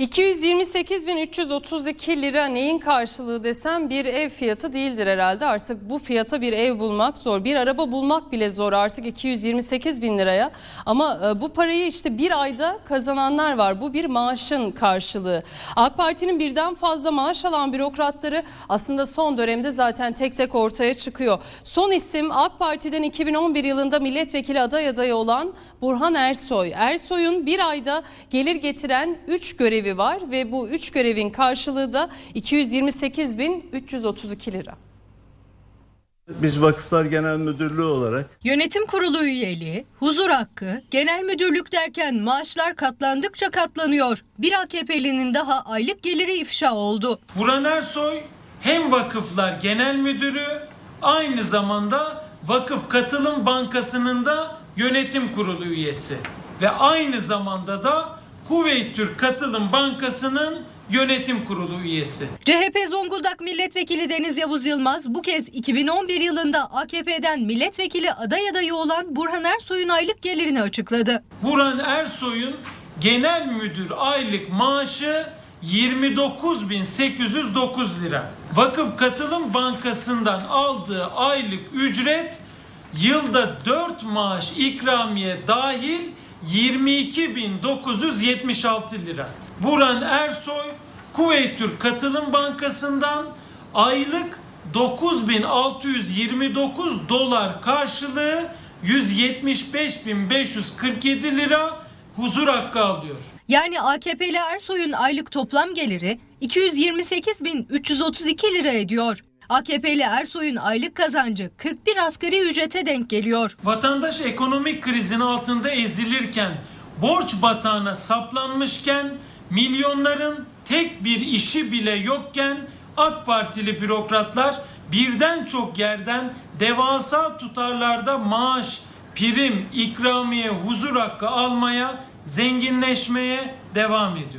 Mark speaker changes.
Speaker 1: 228.332 lira neyin karşılığı desem bir ev fiyatı değildir herhalde. Artık bu fiyata bir ev bulmak zor. Bir araba bulmak bile zor artık 228 bin liraya. Ama e, bu parayı işte bir ayda kazananlar var. Bu bir maaşın karşılığı. AK Parti'nin birden fazla maaş alan bürokratları aslında son dönemde zaten tek tek ortaya çıkıyor. Son isim AK Parti'den 2011 yılında milletvekili aday adayı olan Burhan Ersoy. Ersoy'un bir ayda gelir getiren 3 görevi var ve bu 3 görevin karşılığı da 228.332 lira.
Speaker 2: Biz Vakıflar Genel Müdürlüğü olarak
Speaker 3: Yönetim kurulu üyeliği, huzur hakkı, genel müdürlük derken maaşlar katlandıkça katlanıyor. Bir AKP'linin daha aylık geliri ifşa oldu.
Speaker 4: Buran Ersoy hem Vakıflar Genel Müdürü aynı zamanda Vakıf Katılım Bankası'nın da yönetim kurulu üyesi ve aynı zamanda da Kuveyt Türk Katılım Bankası'nın yönetim kurulu üyesi.
Speaker 3: CHP Zonguldak Milletvekili Deniz Yavuz Yılmaz bu kez 2011 yılında AKP'den milletvekili aday adayı olan Burhan Ersoy'un aylık gelirini açıkladı.
Speaker 4: Buran Ersoy'un genel müdür aylık maaşı 29.809 lira. Vakıf Katılım Bankası'ndan aldığı aylık ücret yılda 4 maaş ikramiye dahil 22.976 lira. Buran Ersoy Kuveyt Türk Katılım Bankası'ndan aylık 9629 dolar karşılığı 175.547 lira huzur hakkı alıyor.
Speaker 3: Yani AKP'li Ersoy'un aylık toplam geliri 228.332 lira ediyor. AKP'li Ersoy'un aylık kazancı 41 asgari ücrete denk geliyor.
Speaker 4: Vatandaş ekonomik krizin altında ezilirken, borç batağına saplanmışken, milyonların tek bir işi bile yokken AK Partili bürokratlar birden çok yerden devasa tutarlarda maaş, prim, ikramiye, huzur hakkı almaya, zenginleşmeye devam ediyor.